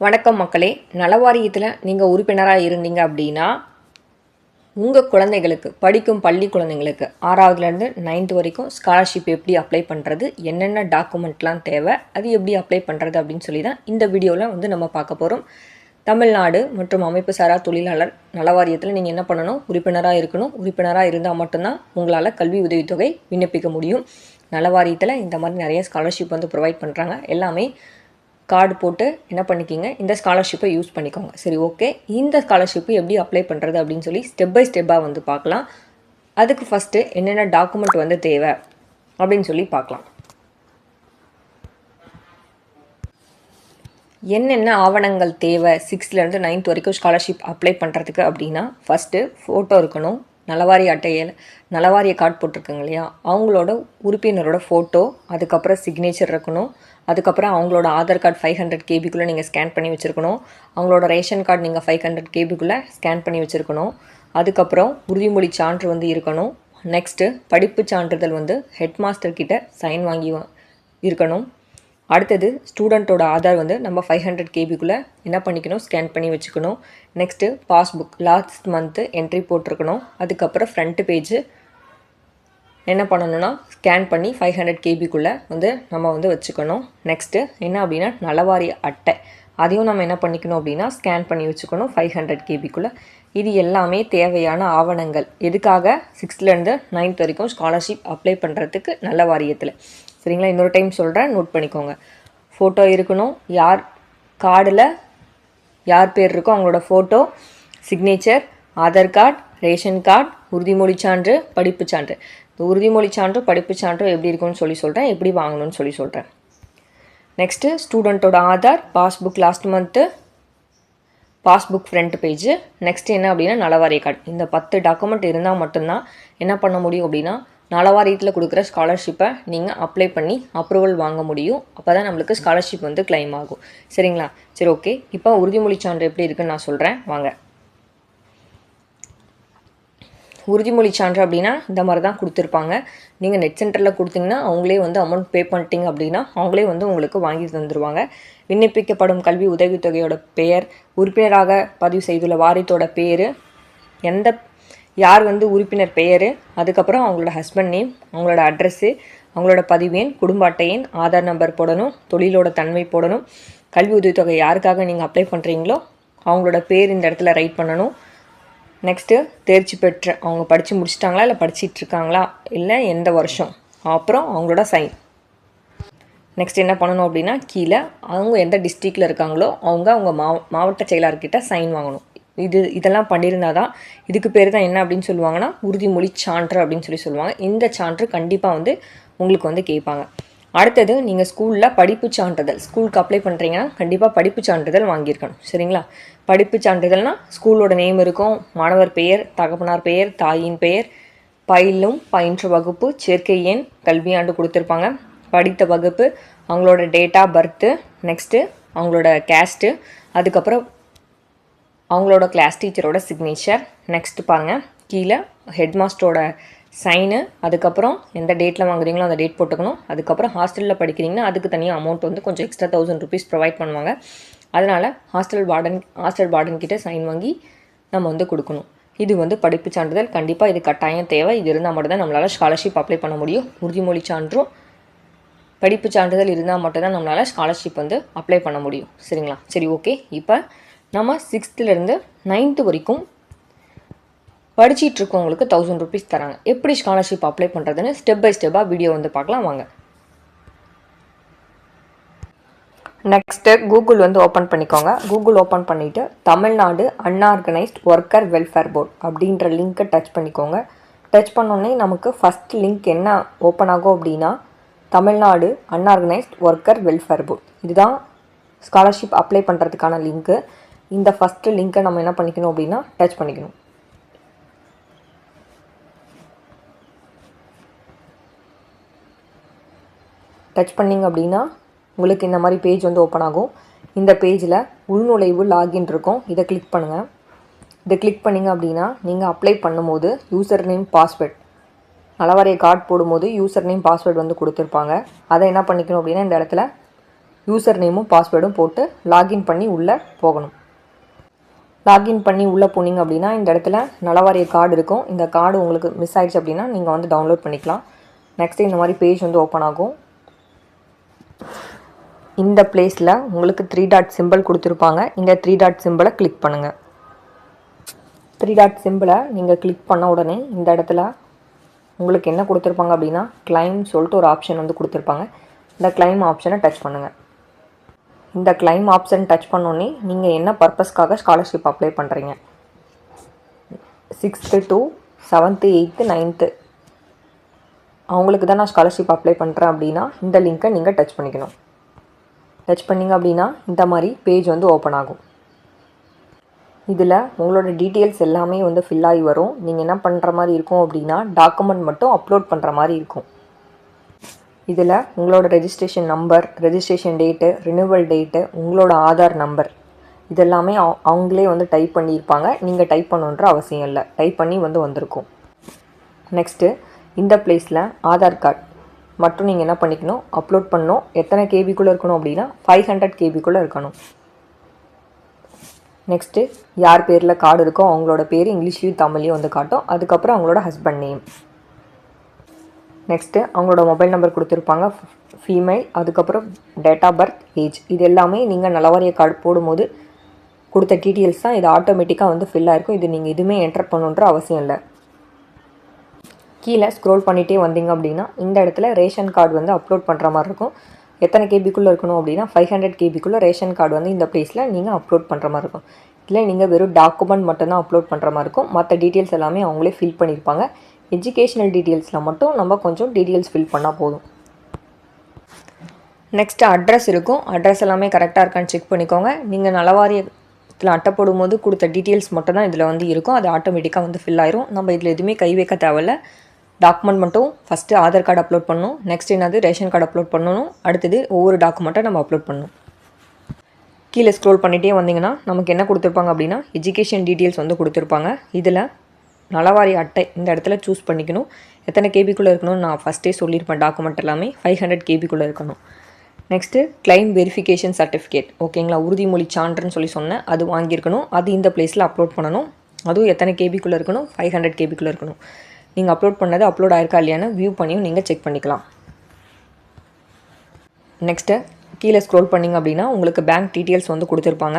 வணக்கம் மக்களே. நலவாரியத்தில் நீங்கள் உறுப்பினராக இருந்தீங்க அப்படின்னா உங்கள் குழந்தைகளுக்கு படிக்கும் பள்ளி குழந்தைங்களுக்கு ஆறாவதுலேருந்து நைன்த் வரைக்கும் ஸ்காலர்ஷிப் எப்படி அப்ளை பண்ணுறது என்னென்ன டாக்குமெண்ட்லாம் தேவை அது எப்படி அப்ளை பண்ணுறது அப்படின்னு சொல்லி தான் இந்த வீடியோவில் வந்து நம்ம பார்க்க போகிறோம் தமிழ்நாடு மற்றும் அமைப்பு சாரா தொழிலாளர் நலவாரியத்தில் நீங்கள் என்ன பண்ணணும்? உறுப்பினராக இருக்கணும். உறுப்பினராக இருந்தால் மட்டும்தான் உங்களால் கல்வி உதவித்தொகை விண்ணப்பிக்க முடியும். நலவாரியத்தில் இந்த மாதிரி நிறைய ஸ்காலர்ஷிப் வந்து ப்ரொவைட் பண்ணுறாங்க எல்லாமே கார்டு போட்டு என்ன பண்ணிக்கிங்க இந்த ஸ்காலர்ஷிப்பை யூஸ் பண்ணிக்கோங்க. சரி ஓகே இந்த ஸ்காலர்ஷிப்பு எப்படி அப்ளை பண்ணுறது அப்படின்னு சொல்லி ஸ்டெப் பை ஸ்டெப்பாக வந்து பார்க்கலாம். அதுக்கு ஃபஸ்ட்டு என்னென்ன டாக்குமெண்ட் வந்து தேவை அப்படின்னு சொல்லி பார்க்கலாம். என்னென்ன ஆவணங்கள் தேவை? சிக்ஸ்த்லேருந்து நைன்த் வரைக்கும் ஸ்காலர்ஷிப் அப்ளை பண்ணுறதுக்கு அப்படின்னா ஃபஸ்ட்டு ஃபோட்டோ இருக்கணும். நலவாரி அட்டையில் நலவாரிய கார்டு போட்டிருக்காங்க இல்லையா? அவங்களோட உறுப்பினரோட ஃபோட்டோ அதுக்கப்புறம் சிக்னேச்சர் இருக்கணும். அதுக்கப்புறம் அவங்களோட ஆதார் கார்டு ஃபைவ் ஹண்ட்ரட் கேபிக்குள்ளே நீங்கள் ஸ்கேன் பண்ணி வச்சுருக்கணும். அவங்களோட ரேஷன் கார்டு நீங்கள் ஃபைவ் ஹண்ட்ரட் கேபிக்குள்ளே ஸ்கேன் பண்ணி வச்சுருக்கணும். அதுக்கப்புறம் உறுதிமொழி சான்று வந்து இருக்கணும். நெக்ஸ்ட்டு படிப்பு சான்றிதழ் வந்து ஹெட் மாஸ்டர் கிட்ட சைன் வாங்கி வா- இருக்கணும். அடுத்தது ஸ்டூடெண்ட்டோட ஆதார் வந்து நம்ம ஃபைவ் ஹண்ட்ரட் கேபிக்குள்ளே என்ன பண்ணிக்கணும்? ஸ்கேன் பண்ணி வச்சுக்கணும். Next passbook last month entry போட்டிருக்கணும். அதுக்கப்புறம் ஃப்ரண்ட் பேஜு என்ன பண்ணணும்னா ஸ்கேன் பண்ணி ஃபைவ் ஹண்ட்ரட் கேபிக்குள்ளே வந்து நம்ம வந்து வச்சுக்கணும். நெக்ஸ்ட்டு என்ன அப்படின்னா நலவாரி அட்டை. அதையும் நம்ம என்ன பண்ணிக்கணும் அப்படின்னா ஸ்கேன் பண்ணி வச்சுக்கணும் ஃபைவ் ஹண்ட்ரட் கேபிக்குள்ளே இது எல்லாமே தேவையான ஆவணங்கள். எதுக்காக? சிக்ஸ்த்லேருந்து நைன்த் வரைக்கும் ஸ்காலர்ஷிப் அப்ளை பண்ணுறதுக்கு நல்ல வாரியத்தில் சரிங்களா? இன்னொரு டைம் சொல்கிறேன் நோட் பண்ணிக்கோங்க. ஃபோட்டோ இருக்கணும். யார் கார்டில் யார் பேர் இருக்கோ அவங்களோட photo signature Aadhaar card ration card உறுதிமொழி சான்று படிப்பு சான்று. இந்த உறுதிமொழி சான்று படிப்பு சான்று எப்படி இருக்கும்னு சொல்லி சொல்கிறேன் எப்படி வாங்கணும்னு சொல்லி சொல்கிறேன் next ஸ்டூடெண்ட்டோட Aadhaar passbook last month passbook front page next என்ன அப்படின்னா நலவாரிய கார்டு இந்த பத்து டாக்குமெண்ட் இருந்தால் மட்டும்தான் என்ன பண்ண முடியும் அப்படின்னா நலவாரியத்தில் கொடுக்குற ஸ்காலர்ஷிப்பை நீங்கள் அப்ளை பண்ணி அப்ரூவல் வாங்க முடியும். அப்போ தான் நம்மளுக்கு ஸ்காலர்ஷிப் வந்து கிளைம் ஆகும். சரிங்களா? சரி ஓகே இப்போ உறுதிமொழி சான்று எப்படி இருக்குன்னு நான் சொல்கிறேன் வாங்க. உறுதிமொழி சான்று அப்படின்னா இந்த மாதிரி தான் கொடுத்துருப்பாங்க. நீங்கள் நெட் சென்டரில் கொடுத்தீங்கன்னா அவங்களே வந்து அமௌண்ட் பே பண்ணிட்டீங்க அப்படின்னா அவங்களே வந்து உங்களுக்கு வாங்கி தந்துடுவாங்க விண்ணப்பிக்கப்படும் கல்வி உதவித்தொகையோட பெயர் உறுப்பினராக பதிவு செய்துள்ள வாரியத்தோட பேர் எந்த யார் வந்து உறுப்பினர் பெயர் அதுக்கப்புறம் அவங்களோட ஹஸ்பண்ட் நேம் அவங்களோட அட்ரஸ்ஸு அவங்களோட பதிவு குடும்ப அட்டையின் ஆதார் நம்பர் போடணும் தொழிலோட தன்மை போடணும் கல்வி உதவித்தொகை யாருக்காக நீங்கள் அப்ளை பண்ணுறீங்களோ அவங்களோட பேர் இந்த இடத்துல ரைட் பண்ணணும். நெக்ஸ்ட்டு தேர்ச்சி பெற்ற அவங்க படித்து முடிச்சிட்டாங்களா இல்லை படிச்சிட்டு இருக்காங்களா இல்லை எந்த வருஷம் அப்புறம் அவங்களோட சைன் நெக்ஸ்ட் என்ன பண்ணணும் அப்படின்னா கீழே அவங்க எந்த டிஸ்ட்ரிக்டில் இருக்காங்களோ அவங்க அவங்க மாவ மாவட்ட செயலாளர்கிட்ட சைன் வாங்கணும். இது இதெல்லாம் பண்ணியிருந்தா தான் இதுக்கு பேர் தான் என்ன அப்படின்னு சொல்லுவாங்கன்னா உறுதிமொழி சான்று அப்படின்னு சொல்லி சொல்லுவாங்க. இந்த சான்று கண்டிப்பாக வந்து உங்களுக்கு வந்து கேட்பாங்க. அடுத்தது நீங்கள் ஸ்கூலில் படிப்பு சான்றிதழ் ஸ்கூலுக்கு அப்ளை பண்ணுறீங்கன்னா கண்டிப்பாக படிப்பு சான்றிதழ் வாங்கியிருக்கணும். சரிங்களா? படிப்பு சான்றிதழ்னால் ஸ்கூலோட நேம் இருக்கும் மாணவர் பெயர் தகப்பனார் பெயர் தாயின் பெயர் பயிலும் பயின்ற வகுப்பு சேர்க்கை எண் கல்வியாண்டு கொடுத்துருப்பாங்க. படித்த வகுப்பு அவங்களோட டேட் ஆஃப் பர்த்து நெக்ஸ்ட்டு அவங்களோட கேஸ்ட்டு அதுக்கப்புறம் அவங்களோட கிளாஸ் டீச்சரோட சிக்னேச்சர் நெக்ஸ்ட் பாருங்கள் கீழே ஹெட் மாஸ்டரோட சைனு அதுக்கப்புறம் எந்த டேட்டில் வாங்குறீங்களோ அந்த டேட் போட்டுக்கணும். அதுக்கப்புறம் ஹாஸ்டலில் படிக்கிறீங்கன்னா அதுக்கு தனியாக அமௌண்ட் வந்து கொஞ்சம் எக்ஸ்ட்ரா தௌசண்ட் ருபீஸ் ப்ரொவைட் பண்ணுவாங்க. அதனால் ஹாஸ்டல் வார்டன் ஹாஸ்டல் வார்டன் கிட்டே சைன் வாங்கி நம்ம வந்து கொடுக்கணும். இது வந்து படிப்பு சான்றிதழ். கண்டிப்பாக இது கட்டாயம் தேவை. இது இருந்தால் மட்டும்தான் நம்மளால் ஸ்காலர்ஷிப் அப்ளை பண்ண முடியும். உறுதிமொழி சான்றும் படிப்பு சான்றிதழ் இருந்தால் மட்டும்தான் நம்மளால் ஸ்காலர்ஷிப் வந்து அப்ளை பண்ண முடியும். சரிங்களா? சரி ஓகே இப்போ நம்ம சிக்ஸ்த்துலேருந்து நைன்த்து வரைக்கும் படிச்சிட்டு இருக்கவங்களுக்கு தௌசண்ட் ருபீஸ் தராங்க. எப்படி ஸ்காலர்ஷிப் அப்ளை பண்ணுறதுன்னு ஸ்டெப் பை ஸ்டெப்பாக வீடியோ வந்து பார்க்கலாம் வாங்க. நெக்ஸ்ட்டு கூகுள் வந்து ஓப்பன் பண்ணிக்கோங்க. கூகுள் ஓப்பன் பண்ணிவிட்டு Tamil Nadu unorganised worker welfare board அப்படின்ற லிங்க்கை டச் பண்ணிக்கோங்க. டச் பண்ணோடனே நமக்கு ஃபஸ்ட் லிங்க் என்ன ஓப்பன் ஆகும் அப்படின்னா Tamil Nadu unorganised worker welfare board இதுதான் ஸ்காலர்ஷிப் அப்ளை பண்ணுறதுக்கான லிங்க்கு இந்த ஃபஸ்ட்டு லிங்க்கை நம்ம என்ன பண்ணிக்கணும் அப்படின்னா டச் பண்ணிக்கணும். டச் பண்ணிங்க அப்படின்னா உங்களுக்கு இந்த மாதிரி பேஜ் வந்து ஓப்பன் ஆகும். இந்த பேஜில் உள்நுழைவு லாகின் இருக்கும். இதை கிளிக் பண்ணுங்கள் இதை கிளிக் பண்ணிங்க அப்படின்னா நீங்கள் அப்ளை பண்ணும்போது யூசர் நேம் பாஸ்வேர்ட் நலவாரிய கார்டு போடும்போது யூசர் நேம் பாஸ்வேர்டு வந்து கொடுத்துருப்பாங்க. அதை என்ன பண்ணிக்கணும் அப்படின்னா இந்த இடத்துல யூசர் நேமும் பாஸ்வேர்டும் போட்டு லாகின் பண்ணி உள்ளே போகணும். லாகின் பண்ணி உள்ளே போனீங்க அப்படின்னா இந்த இடத்துல நலவாரிய கார்டு இருக்கும். இந்த கார்டு உங்களுக்கு மிஸ் ஆகிடுச்சு அப்படின்னா நீங்கள் வந்து டவுன்லோட் பண்ணிக்கலாம். நெக்ஸ்ட்டு இந்த மாதிரி பேஜ் வந்து ஓப்பன் ஆகும். இந்த பிளேஸில் உங்களுக்கு த்ரீ டாட் சிம்பிள் கொடுத்துருப்பாங்க. இந்த த்ரீ டாட் சிம்பிளை கிளிக் பண்ணுங்கள் த்ரீ டாட் சிம்பிளை நீங்கள் கிளிக் பண்ண உடனே இந்த இடத்துல உங்களுக்கு என்ன கொடுத்துருப்பாங்க அப்படின்னா கிளைம் சொல்லிட்டு ஒரு ஆப்ஷன் வந்து கொடுத்துருப்பாங்க. இந்த கிளைம் ஆப்ஷனை டச் பண்ணுங்கள் இந்த கிளைம் ஆப்ஷன் டச் பண்ணோன்னே நீங்கள் என்ன பர்பஸ்க்காக ஸ்காலர்ஷிப் அப்ளை பண்ணுறீங்க sixth to seventh eighth ninth அவங்களுக்கு தான் நான் ஸ்காலர்ஷிப் அப்ளை பண்ணுறேன் அப்படின்னா இந்த லிங்க்கை நீங்கள் டச் பண்ணிக்கணும். டச் பண்ணிங்க அப்படின்னா இந்த மாதிரி பேஜ் வந்து ஓப்பன் ஆகும். இதில் உங்களோட டீட்டெயில்ஸ் எல்லாமே வந்து ஃபில் ஆகி வரும். நீங்கள் என்ன பண்ணுற மாதிரி இருக்கும் அப்படின்னா டாக்குமெண்ட் மட்டும் அப்லோட் பண்ணுற மாதிரி இருக்கும். இதில் உங்களோட registration number registration date renewal date உங்களோட ஆதார் நம்பர் இதெல்லாமே அவங்களே வந்து டைப் பண்ணியிருப்பாங்க. நீங்கள் டைப் பண்ணுன்ற அவசியம் இல்லை. டைப் பண்ணி வந்து வந்திருக்கும். நெக்ஸ்ட்டு இந்த பிளேஸில் ஆதார் கார்டு மட்டும் நீங்கள் என்ன பண்ணிக்கணும்? அப்லோட் பண்ணணும். எத்தனை கேபிக்குள்ளே இருக்கணும் அப்படின்னா ஃபைவ் ஹண்ட்ரட் கேபிக்குள்ளே இருக்கணும். நெக்ஸ்ட்டு யார் பேரில் கார்டு இருக்கோ அவங்களோட பேர் இங்கிலீஷ்லேயும் தமிழ்லையும் வந்து காட்டும். அதுக்கப்புறம் அவங்களோட ஹஸ்பண்ட் நேம் நெக்ஸ்ட்டு அவங்களோட மொபைல் நம்பர் கொடுத்துருப்பாங்க. ஃபீமேல் அதுக்கப்புறம் டேட் ஆஃப் பர்த் ஏஜ் இது எல்லாமே நீங்கள் நலவாரிய கார்டு போடும்போது கொடுத்த டீட்டெயில்ஸ் தான் இது ஆட்டோமேட்டிக்காக வந்து ஃபில் ஆகிருக்கும் இது நீங்கள் எதுவுமே என்டர் பண்ணுன்ற அவசியம் இல்லை. கீழே ஸ்க்ரோல் பண்ணிகிட்டே வந்தீங்க அப்படின்னா இந்த இடத்துல ரேஷன் கார்டு வந்து அப்லோட் பண்ணுற மாதிரி இருக்கும். எத்தனை கேபிக்குள்ளே இருக்கணும் அப்படின்னா ஃபைவ் ஹண்ட்ரட் கேபிக்குள்ளே ரேஷன் கார்டு வந்து இந்த ப்ளேஸில் நீங்கள் அப்லோட் பண்ணுற மாதிரி இருக்கும். இல்லை நீங்கள் வெறும் டாக்குமெண்ட் மட்டும்தான் அப்லோட் பண்ணுற மாதிரி இருக்கும். மற்ற டீட்டெயில்ஸ் எல்லாமே அவங்களே ஃபில் பண்ணியிருப்பாங்க. எஜுகேஷனல் டீட்டெயில்ஸில் மட்டும் நம்ம கொஞ்சம் டீட்டெயில்ஸ் ஃபில் பண்ணால் போதும். நெக்ஸ்ட்டு அட்ரஸ் இருக்கும். அட்ரஸ் எல்லாமே கரெக்டாக இருக்கான்னு செக் பண்ணிக்கோங்க. நீங்கள் நலவாரியத்தில் அட்டை போடும்போது கொடுத்த டீட்டெயில்ஸ் மட்டும் தான் இதில் வந்து இருக்கும். அது ஆட்டோமேட்டிக்காக வந்து ஃபில் ஆயிரும். நம்ம இதில் எதுவுமே கை வைக்க தேவையில்ல. டாக்குமெண்ட் மட்டும் ஃபஸ்ட்டு ஆதார் கார்டு அப்லோட் பண்ணணும். நெக்ஸ்ட் என்னது? ரேஷன் கார்டு அப்லோட் பண்ணணும். அடுத்தது ஒவ்வொரு டாக்குமெண்ட்டை நம்ம அப்லோட் பண்ணணும். கீழே ஸ்க்ரோல் பண்ணிகிட்டே வந்தீங்கன்னா நமக்கு என்ன கொடுத்துருப்பாங்க அப்படின்னா எஜுகேஷன் டீட்டெயில்ஸ் வந்து கொடுத்துருப்பாங்க. இதில் நலவாரி அட்டை இந்த இடத்துல சூஸ் பண்ணிக்கணும். எத்தனை கேபிக்குள்ளே இருக்கணும்னு நான் ஃபஸ்ட்டே சொல்லியிருப்பேன் டாக்குமெண்ட் எல்லாமே. ஃபைவ் ஹண்ட்ரட் கேபிக்குள்ளே இருக்கணும். நெக்ஸ்ட்டு கிளைம் வெரிஃபிகேஷன் சர்டிஃபிகேட் ஓகேங்களா உறுதிமொழி சான்றுன்னு சொல்லி சொன்னேன். அது வாங்கியிருக்கணும். அது இந்த பிளேஸில் அப்லோட் பண்ணணும். அதுவும் எத்தனை கேபிக்குள்ளே இருக்கணும்? ஃபைவ் ஹண்ட்ரட் கேபிக்குள்ளே இருக்கணும். நீங்கள் அப்லோட் பண்ணது அப்லோட் ஆயிருக்கா இல்லையான்னு வியூ பண்ணியும் நீங்கள் செக் பண்ணிக்கலாம். நெக்ஸ்ட்டு கீழே ஸ்க்ரோல் பண்ணிங்க அப்படின்னா உங்களுக்கு பேங்க் டீட்டெயில்ஸ் வந்து கொடுத்துருப்பாங்க.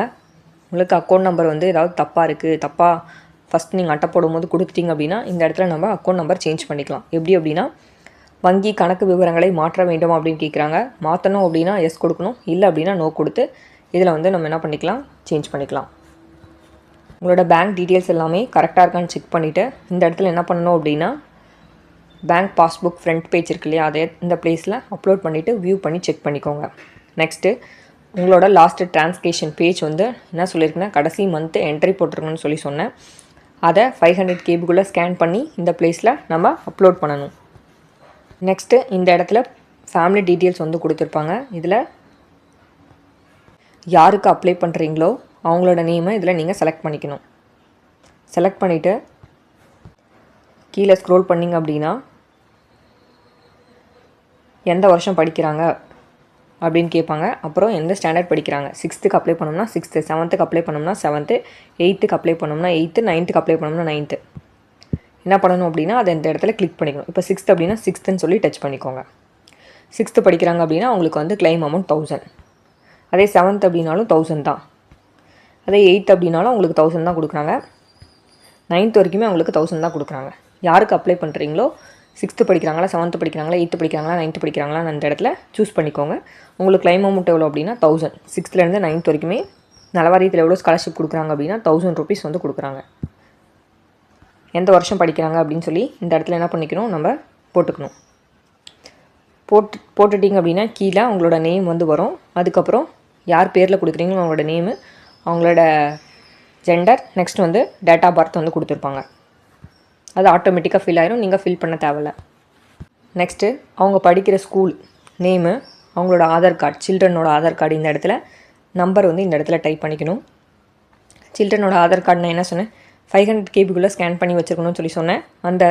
உங்களுக்கு அக்கௌண்ட் நம்பர் வந்து ஏதாவது தப்பாக இருக்குது தப்பாக ஃபஸ்ட் நீங்கள் அட்டை போடும்போது கொடுத்துட்டீங்க அப்படின்னா இந்த இடத்துல நம்ம அக்கௌண்ட் நம்பர் சேஞ்ச் பண்ணிக்கலாம். எப்படி அப்படின்னா வங்கி கணக்கு விவரங்களை மாற்ற வேண்டும் அப்படின்னு கேட்குறாங்க மாற்றணும் அப்படின்னா எஸ் கொடுக்கணும் இல்லை அப்படின்னா நோ கொடுத்து இதில் வந்து நம்ம என்ன பண்ணிக்கலாம் சேஞ்ச் பண்ணிக்கலாம். உங்களோட பேங்க் டீட்டெயில்ஸ் எல்லாமே கரெக்டாக இருக்கான்னு செக் பண்ணிவிட்டு இந்த இடத்துல என்ன பண்ணணும் அப்படின்னா பேங்க் பாஸ்புக் ஃப்ரண்ட் பேஜ் இருக்கு இல்லையா அதை இந்த பிளேஸில் அப்லோட் பண்ணிவிட்டு வியூ பண்ணி செக் பண்ணிக்கோங்க. நெக்ஸ்ட்டு உங்களோட லாஸ்ட்டு டிரான்ஸ்லேஷன் பேஜ் வந்து என்ன சொல்லியிருக்குன்னா கடைசி மந்த்து என்ட்ரி போட்டிருக்கணும்னு சொல்லி சொன்னேன். அதை ஃபைவ் ஹண்ட்ரட் கேபிக்குள்ளே ஸ்கேன் பண்ணி இந்த பிளேஸில் நம்ம அப்லோட் பண்ணணும். நெக்ஸ்ட்டு இந்த இடத்துல ஃபேமிலி டீட்டெயில்ஸ் வந்து கொடுத்துருப்பாங்க. இதில் யாருக்கு அப்ளை பண்ணுறீங்களோ அவங்களோட நேமை இதில் நீங்கள் செலக்ட் பண்ணிக்கணும். செலக்ட் பண்ணிவிட்டு கீழே ஸ்க்ரோல் பண்ணிங்க அப்படின்னா எந்த வருஷம் படிக்கிறாங்க அப்படின்னு கேட்பாங்க. அப்புறம் எந்த ஸ்டாண்டர்ட் படிக்கிறாங்க? சிக்ஸ்த்துக்கு அப்ளை பண்ணோம்னா சிக்ஸ்த்து செவன்த்துக்கு அப்ளை பண்ணோம்னா செவன்த்து எயித்துக்கு அப்ளை பண்ணோம்னா எயித்து நைன்த்துக்கு அப்ளை பண்ணோம்னா நைன்த்து என்ன பண்ணணும் அப்படின்னா அதை இந்த இடத்துல கிளிக் பண்ணிக்கணும். இப்போ சிக்ஸ்த் அப்படின்னா சிக்ஸ்த்துன்னு சொல்லி டச் பண்ணிக்கோங்க. சிக்ஸ்த்து படிக்கிறாங்க அப்படின்னா அவங்களுக்கு வந்து கிளைம் அமௌண்ட் தௌசண்ட் அதே செவன்த் அப்படின்னாலும் தௌசண்ட் தான். அதே எயித் அப்படின்னாலும் உங்களுக்கு தௌசண்ட் தான் கொடுக்குறாங்க. நைன்த் வரைக்குமே அவங்களுக்கு தௌசண்ட் தான் கொடுக்குறாங்க. யாருக்கு அப்ளை பண்ணுறீங்களோ சிக்ஸ்த்து படிக்கிறாங்களா செவன்த்து படிக்கிறாங்களா எயித்து படிக்கிறாங்களா நைன்த்து படிக்கிறாங்களா அந்த இடத்துல சூஸ் பண்ணிக்கோங்க. உங்களுக்கு கிளைம் அமௌண்ட் எவ்வளோ அப்படின்னா தௌசண்ட் சிக்ஸ்த்துலேருந்து நைன்த் வரைக்குமே நலவாரியத்தில் எவ்வளோ ஸ்காலர்ஷிப் கொடுக்குறாங்க அப்படின்னா தௌசண்ட் ருபீஸ் வந்து கொடுக்குறாங்க. எந்த வருஷம் படிக்கிறாங்க அப்படின்னு சொல்லி இந்த இடத்துல என்ன பண்ணிக்கணும்? நம்ம போட்டுக்கணும். போட்டு போட்டுட்டிங்க அப்படின்னா கீழே அவங்களோட நேம் வந்து வரும். அதுக்கப்புறம் யார் பேரில் கொடுக்குறீங்களோ அவங்களோட நேமு அவங்களோட ஜெண்டர் நெக்ஸ்ட் வந்து டேட் ஆஃப் பர்த் வந்து கொடுத்துருப்பாங்க. அது ஆட்டோமேட்டிக்காக ஃபில் ஆயிரும். நீங்கள் ஃபில் பண்ண தேவையில்ல. நெக்ஸ்ட்டு அவங்க படிக்கிற ஸ்கூல் நேமு அவங்களோட ஆதார் கார்டு சில்ட்ரனோட ஆதார் கார்டு இந்த இடத்துல நம்பர் வந்து இந்த இடத்துல டைப் பண்ணிக்கணும். சில்ட்ரனோட ஆதார் கார்டு நான் என்ன சொன்னேன்? ஃபைவ் ஹண்ட்ரட் கேபிக்குள்ளே ஸ்கேன் பண்ணி வச்சுருக்கணும்னு சொல்லி சொன்னேன். அந்த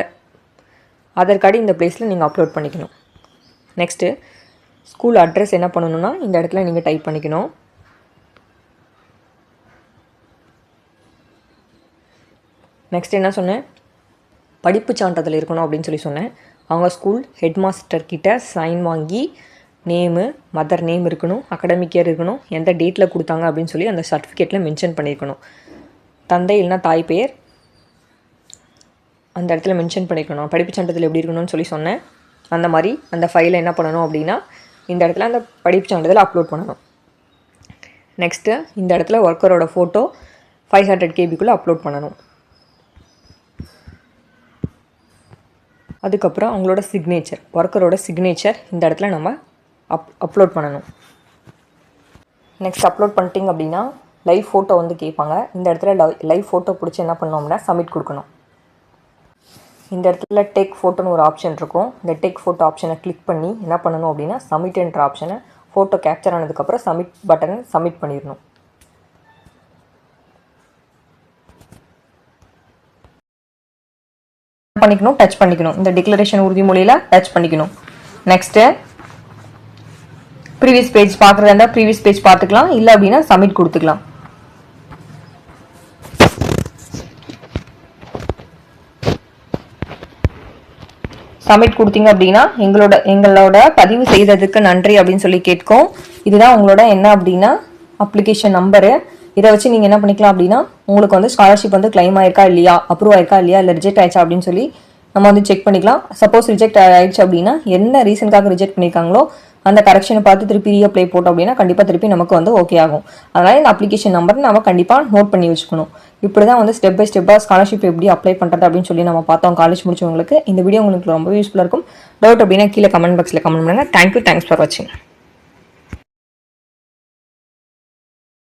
ஆதார் கார்டு இந்த ப்ளேஸில் நீங்கள் அப்லோட் பண்ணிக்கணும். நெக்ஸ்ட்டு ஸ்கூல் அட்ரஸ் என்ன பண்ணணும்னா இந்த இடத்துல நீங்கள் டைப் பண்ணிக்கணும். நெக்ஸ்ட் என்ன சொன்னேன்? படிப்பு சான்றிதழ் இருக்கணும் அப்படின்னு சொல்லி சொன்னேன். அவங்க ஸ்கூல் ஹெட் மாஸ்டர்கிட்ட சைன் வாங்கி நேமு மதர் நேம் இருக்கணும் அகடமிக் இயர் இருக்கணும் எந்த டேட்டில் கொடுத்தாங்க அப்படின்னு சொல்லி அந்த சர்டிஃபிகேட்டில் மென்ஷன் பண்ணியிருக்கணும் தந்தை இல்லைனா தாய் பெயர் அந்த இடத்துல மென்ஷன் பண்ணியிருக்கணும் படிப்பு சான்றிதழ் எப்படி இருக்கணும்னு சொல்லி சொன்னேன். அந்த மாதிரி அந்த ஃபைலை என்ன பண்ணணும் அப்படின்னா இந்த இடத்துல அந்த படிப்பு சான்றிதழ் அப்லோட் பண்ணணும். நெக்ஸ்ட்டு இந்த இடத்துல ஒர்க்கரோட ஃபோட்டோ ஃபைவ் ஹண்ட்ரட் கேபிக்குள்ளே அப்லோட் பண்ணணும். அதுக்கப்புறம் அவங்களோட சிக்னேச்சர் ஒர்க்கரோட சிக்னேச்சர் இந்த இடத்துல நம்ம அப் அப்லோட் பண்ணணும். நெக்ஸ்ட் அப்லோட் பண்ணிட்டீங்க அப்படின்னா லைவ் ஃபோட்டோ வந்து கேட்பாங்க. இந்த இடத்துல லைவ் லைவ் ஃபோட்டோ பிடிச்சி என்ன பண்ணோம்னா சப்மிட் கொடுக்கணும். இந்த இடத்துல டெக் ஃபோட்டோன்னு ஒரு ஆப்ஷன் இருக்கும். இந்த டெக் ஃபோட்டோ ஆப்ஷனை கிளிக் பண்ணி என்ன பண்ணணும் அப்படின்னா சப்மிட்ன்ற ஆப்ஷனை ஃபோட்டோ கேப்சர் ஆனதுக்கப்புறம் சப்மிட் பட்டனை சப்மிட் பண்ணிடணும். பண்ணிக்கணும் டச் பண்ணிக்கணும். இந்த டிக்ளரேஷன் உறுதிமொழியில் டச் பண்ணிக்கணும். நெக்ஸ்ட்டு ப்ரீவியஸ் பேஜ் பார்க்குறதா இருந்தால் ப்ரீவியஸ் பேஜ் பார்த்துக்கலாம். இல்லை அப்படின்னா சப்மிட் கொடுத்துக்கலாம். சப்மிட் கொடுத்தீங்க அப்படின்னா எங்களோட எங்களோட பதிவு செய்ததுக்கு நன்றி அப்படின்னு சொல்லி கேட்கும். இதுதான் உங்களோட என்ன அப்படின்னா அப்ளிகேஷன் நம்பரு இதை வச்சு நீங்கள் என்ன பண்ணிக்கலாம் அப்படின்னா உங்களுக்கு வந்து ஸ்காலர்ஷிப் வந்து கிளைம் ஆயிருக்கா இல்லையா அப்ரூவ் ஆயிருக்கா இல்லையா இல்லை ரிஜெக்ட் ஆயிடுச்சா அப்படின்னு சொல்லி நம்ம வந்து செக் பண்ணிக்கலாம். சப்போஸ் ரிஜெக்ட் ஆயிடுச்சு அப்படின்னா என்ன ரீசன்க்காக ரிஜெக்ட் பண்ணியிருக்காங்களோ அந்த கரெக்ஷனை பார்த்து திருப்பி ரீஅப்ளை போட்டோம் அப்படின்னா கண்டிப்பாக திருப்பி நமக்கு வந்து ஓகே ஆகும். அதனால் இந்த அப்ளிகேஷன் நம்பர் நம்ம கண்டிப்பாக நோட் பண்ணி வச்சுக்கணும். இப்படி தான் வந்து ஸ்டெப் பை ஸ்டெப்பாக ஸ்காலர்ஷிப் எப்படி அப்ளை பண்ணுறது அப்படின்னு சொல்லி நம்ம பார்த்தோம் காலேஜ் முடிச்சவங்களுக்கு. இந்த வீடியோ உங்களுக்கு ரொம்ப யூஸ்ஃபுல்லாக இருக்கும். டவுட் அப்படின்னா கீழே கமெண்ட் பாக்ஸில் கமெண்ட் பண்ணுங்கள் தேங்க்யூ தேங்க்ஸ் ஃபார் வாட்சிங்